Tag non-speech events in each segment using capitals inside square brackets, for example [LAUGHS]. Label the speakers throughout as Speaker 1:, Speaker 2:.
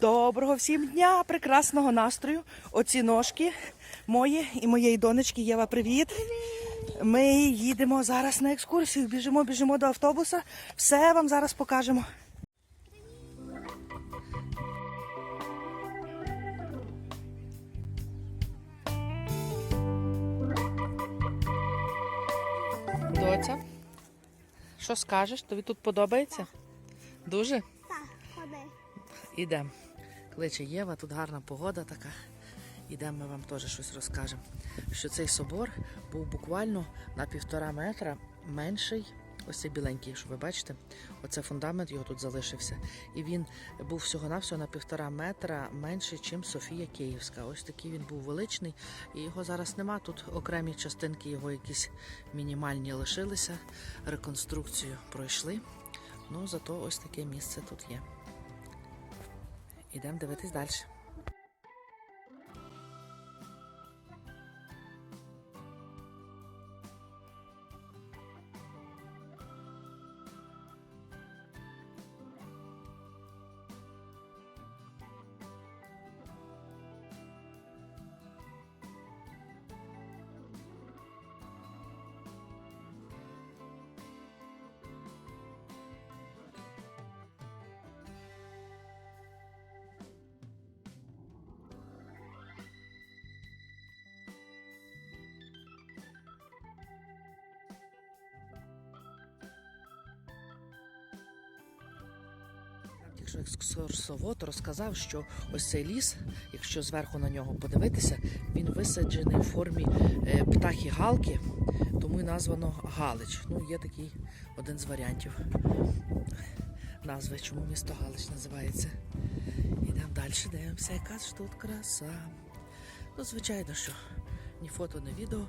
Speaker 1: Доброго всім дня, прекрасного настрою. Оці ножки мої і моєї донечки Єва, привіт. Ми їдемо зараз на екскурсію. Біжимо, біжимо до автобуса. Все вам зараз покажемо. Доця, що скажеш? Тобі тут подобається? Дуже?
Speaker 2: Так, ходи.
Speaker 1: Ідемо. Кличе Єва, тут гарна погода така. Ідемо, ми вам теж щось розкажемо. Що цей собор був буквально на півтора метра менший. Ось цей біленький, що ви бачите, оце фундамент його тут залишився. І він був всього-навсього на півтора метра менший, ніж Софія Київська. Ось такий він був величний. І його зараз нема. Тут окремі частинки його якісь мінімальні лишилися. Реконструкцію пройшли. Ну, зато ось таке місце тут є. Ідемо дивитись далі. Екскурсовод розказав, що ось цей ліс, якщо зверху на нього подивитися, він висаджений в формі е, птахи галки, тому і названо Галич. Ну, є такий один з варіантів назви, чому місто Галич називається. Ідемо далі, дивимося, яка ж тут краса. Ну, звичайно, що ні фото, ні відео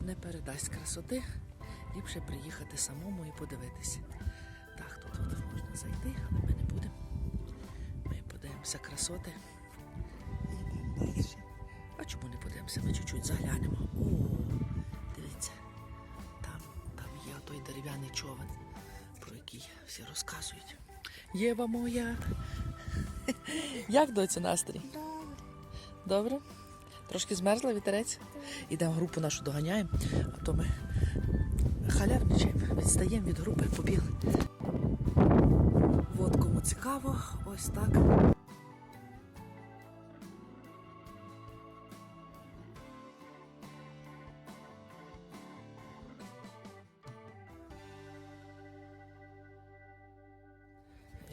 Speaker 1: не передасть красоти. Ліпше приїхати самому і подивитися. Так, тут можна зайти, подивимося красоти. Йдемо. А чому не подивимося? Ми чуть-чуть заглянемо. О, дивіться, там, там є той дерев'яний човен, про який всі розказують. Єва моя. Як доця настрій?
Speaker 2: Добре.
Speaker 1: Добре? Трошки змерзла вітерець? Ідемо групу нашу доганяємо, а то ми халярничаємо, відстаємо від групи, побігли. От кому цікаво, ось так.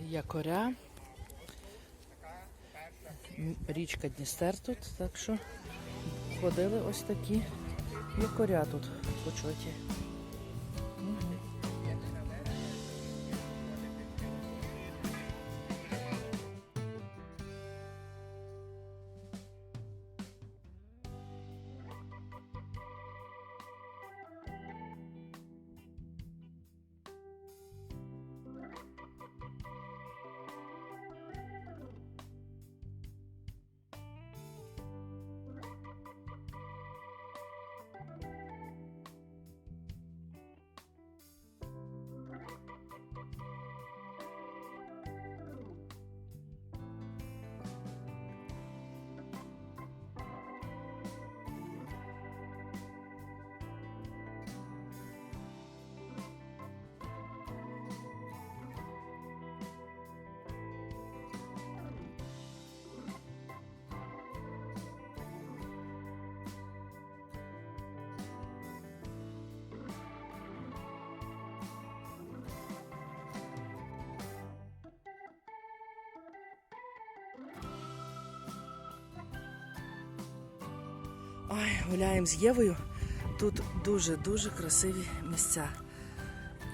Speaker 1: Якоря. Річка Дністер тут, так що ходили ось такі якоря тут почоті. Ой, гуляємо з Євою. Тут дуже-дуже красиві місця.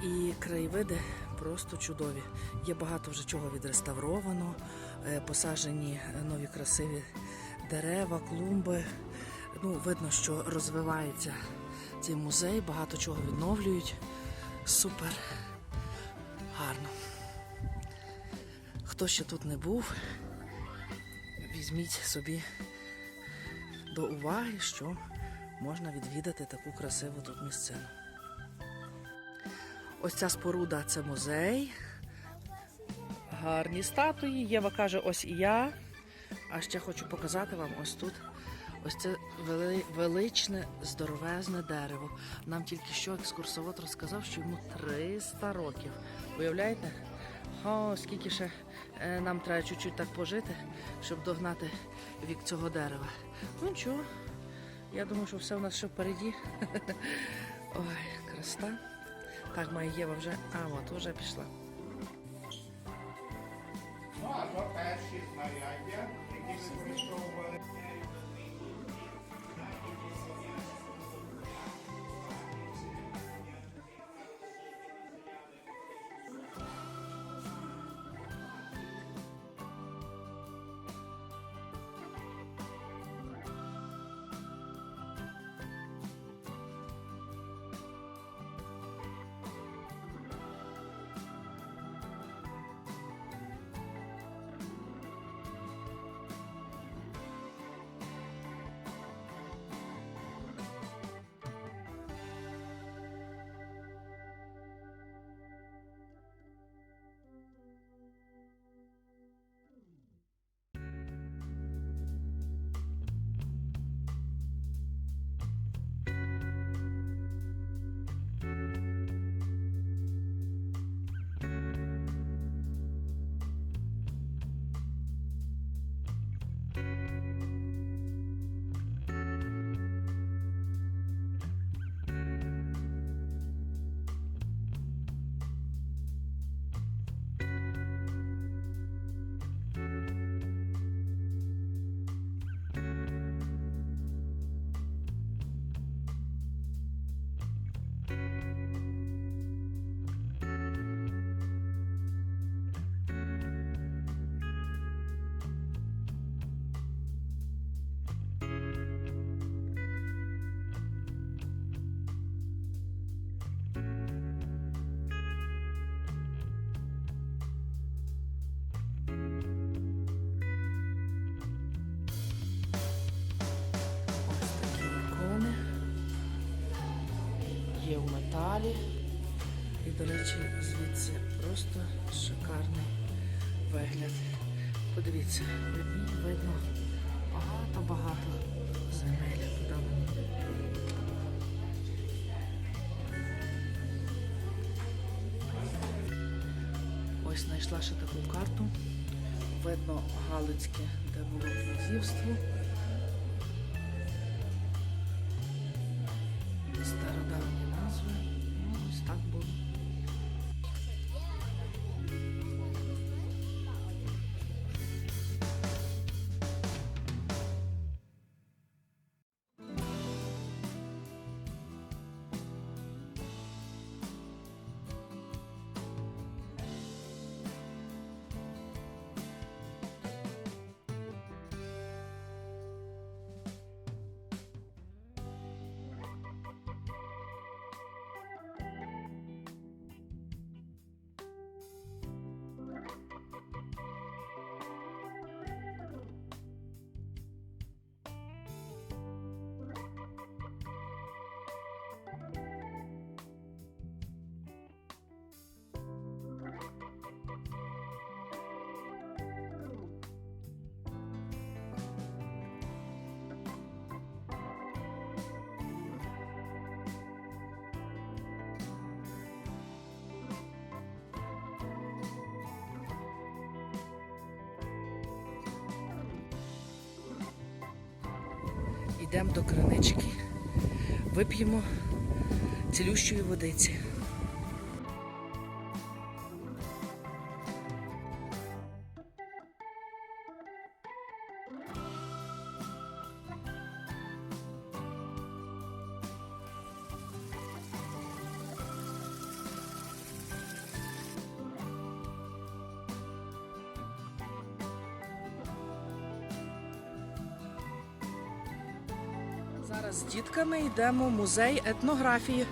Speaker 1: І краєвиди просто чудові. Є багато вже чого відреставровано, е, посаджені нові красиві дерева, клумби. Ну, видно, що розвивається цей музей, багато чого відновлюють. Супер гарно. Хто ще тут не був, візьміть собі до уваги, що можна відвідати таку красиву тут місцину. Ось ця споруда це музей. гарні статуї. Єва каже, ось і я. А ще хочу показати вам ось тут. Ось це величне, здоровезне дерево. Нам тільки що екскурсовод розказав, що йому 300 років. Уявляєте? О, скільки ще е, нам треба чуть-чуть так пожити, щоб догнати вік цього дерева. Ну нічого, я думаю, що все у нас ще впереді. [LAUGHS] Ой, красота. Так, моя Єва вже. А, от, вже пішла.
Speaker 2: Ну, а то перші знаряддя, які використовували.
Speaker 1: Металі. І, до речі, звідси просто шикарний вигляд. Подивіться, видно багато-багато земель. Ось знайшла ще таку карту. Видно Галицьке, де було князівство. Стародавні назви. Ну, ось так було. Йдемо до кринички, вип'ємо цілющої водиці. Зараз з дітками йдемо в музей етнографії.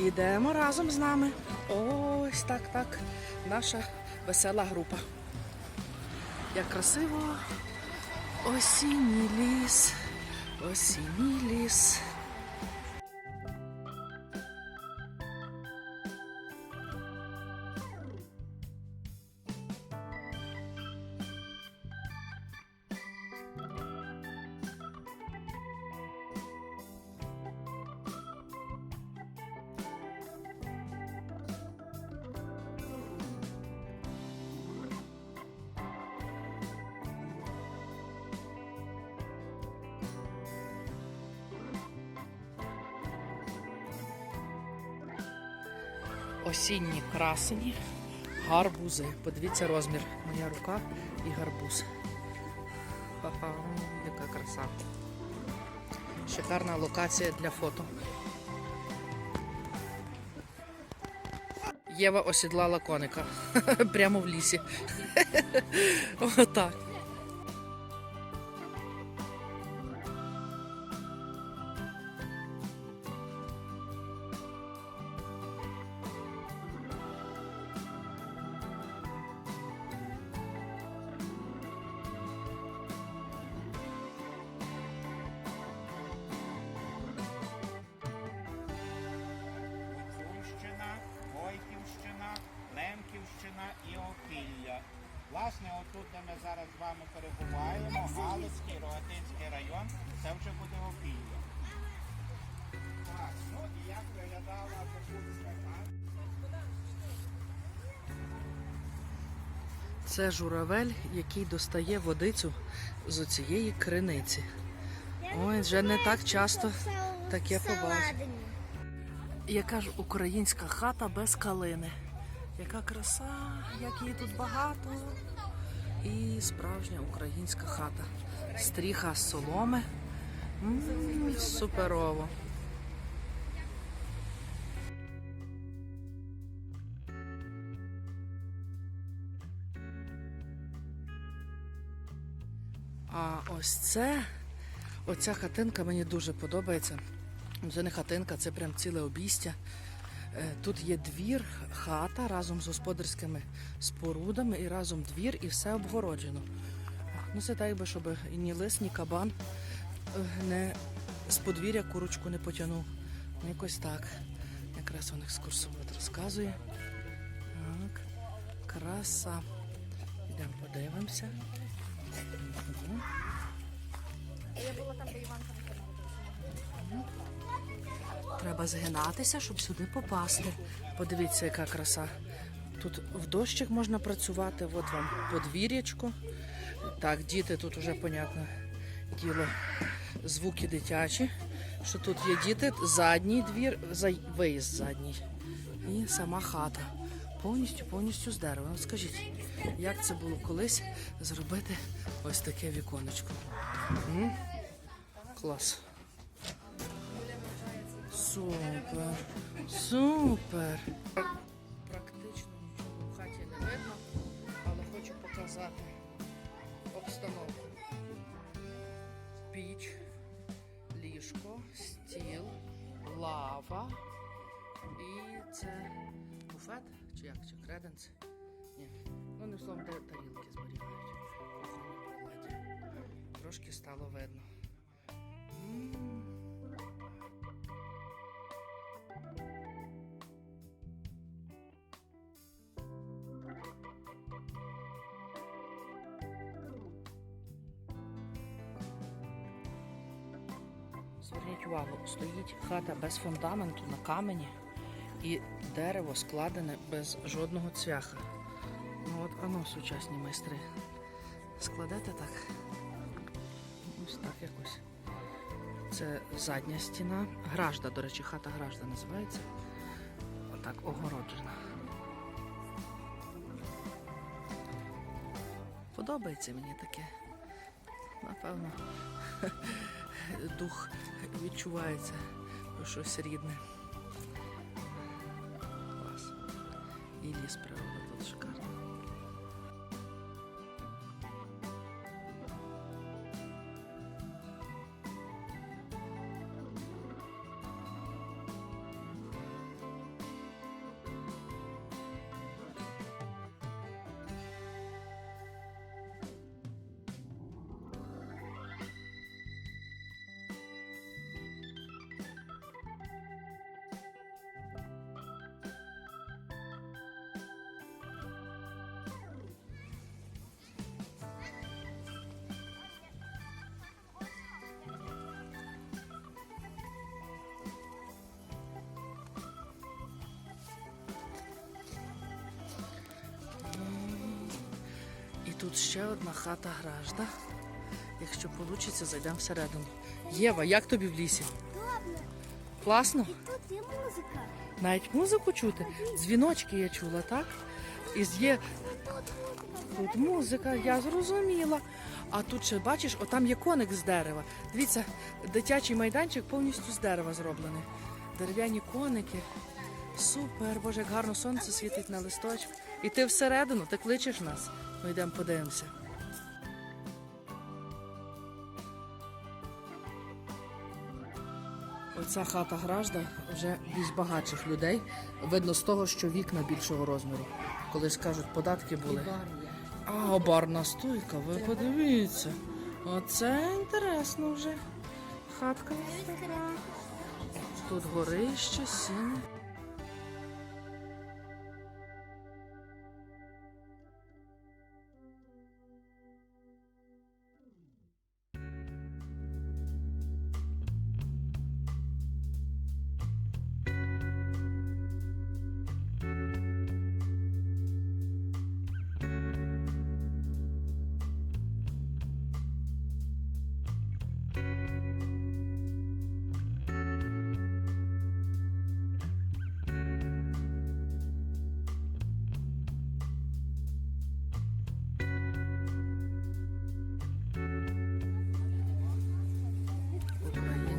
Speaker 1: Йдемо разом з нами. Ось так, так. Наша весела група. Як красиво. Осінній ліс. Осінній ліс. Осінні красені, гарбузи. Подивіться розмір. Моя рука і гарбуз. Ха-ха, яка краса. Шикарна локація для фото. Єва осідлала коника [LAUGHS] прямо в лісі. [LAUGHS] Отак.
Speaker 2: Це
Speaker 1: журавель, який достає водицю з оцієї криниці. Ой, вже не так часто таке побачиш. Яка ж українська хата без калини. Яка краса, як її тут багато. І справжня українська хата. Стріха соломи. М, суперово. А ось це, оця хатинка мені дуже подобається. Це не хатинка, це прям ціле обійстя. Е, Тут є двір, хата разом з господарськими спорудами, і разом двір, і все обгороджено. Ну це так би, щоб ні лис, ні кабан е, не з подвір'я курочку не потягнув. Ну, якось так. Якраз он екскурсовод розказує. Так, краса. Йдемо подивимося. Треба згинатися, щоб сюди попасти. Подивіться, яка краса. Тут в дощик можна працювати, от вам подвір'ячко. Так, діти тут уже, понятно, діло, звуки дитячі. Що тут є діти, задній двір, виїзд задній. І сама хата. Повністю, повністю з дерева. Скажіть, як це було колись зробити ось таке віконечко? М? Клас. Супер. Супер. Практично нічого в хаті не видно, але хочу показати обстановку. Піч, ліжко, стіл, лава і це буфет чи як? Чи креденс? Ну, словом, тарілки зберігають. Трошки стало видно. Зверніть увагу, стоїть хата без фундаменту на камені і дерево складене без жодного цвяха. Ну от ано сучасні майстри. Складете так. Ось так якось. Це задня стіна. Гражда, до речі, хата гражда називається. Отак огороджена. Подобається мені таке. Напевно, [LAUGHS] дух відчувається щось рідне. Клас. І ліс природа тут шикарно. Тут ще одна хата гражда. Якщо вийде, зайдемо всередину. Єва, як тобі в лісі? Класно?
Speaker 3: Тут є музика.
Speaker 1: Навіть музику чути. Дзвіночки я чула, так? І є тут музика, я зрозуміла. А тут ще бачиш, отам є коник з дерева. Дивіться, дитячий майданчик повністю з дерева зроблений. Дерев'яні коники. Супер, боже, як гарно сонце світить на листочку. І ти всередину, ти кличеш нас. Ми йдемо подивимося. Оця хата гражда вже більш багатших людей. Видно з того, що вікна більшого розміру. Колись кажуть, податки були. А, барна стойка, ви подивіться. Оце інтересно вже. Хатка. Тут горище, сіно.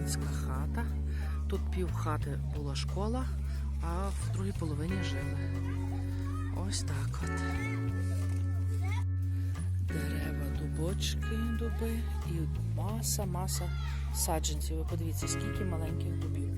Speaker 1: Українська хата. Тут пів хати була школа, а в другій половині жили. Ось так от. Дерева, дубочки, дуби і маса, маса саджанців. Ви подивіться, скільки маленьких дубів.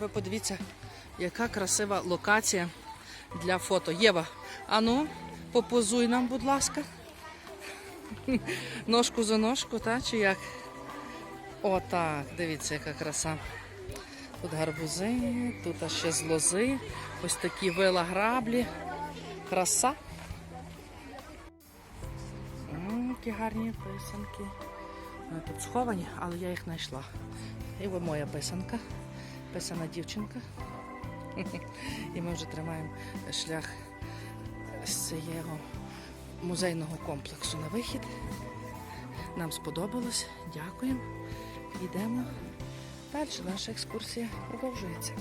Speaker 1: Ви подивіться, яка красива локація для фото. Єва, ану, попозуй нам, будь ласка. [LAUGHS] Ножку за ножку, та, чи як? О, так, дивіться, яка краса. Тут гарбузи, тут ще з лози, ось такі вила граблі. Краса. М, Які гарні писанки. Вони тут сховані, але я їх знайшла. І ви моя писанка, писана дівчинка. І ми вже тримаємо шлях з цього музейного комплексу на вихід. Нам сподобалось. Дякуємо. Йдемо. Далі наша екскурсія продовжується.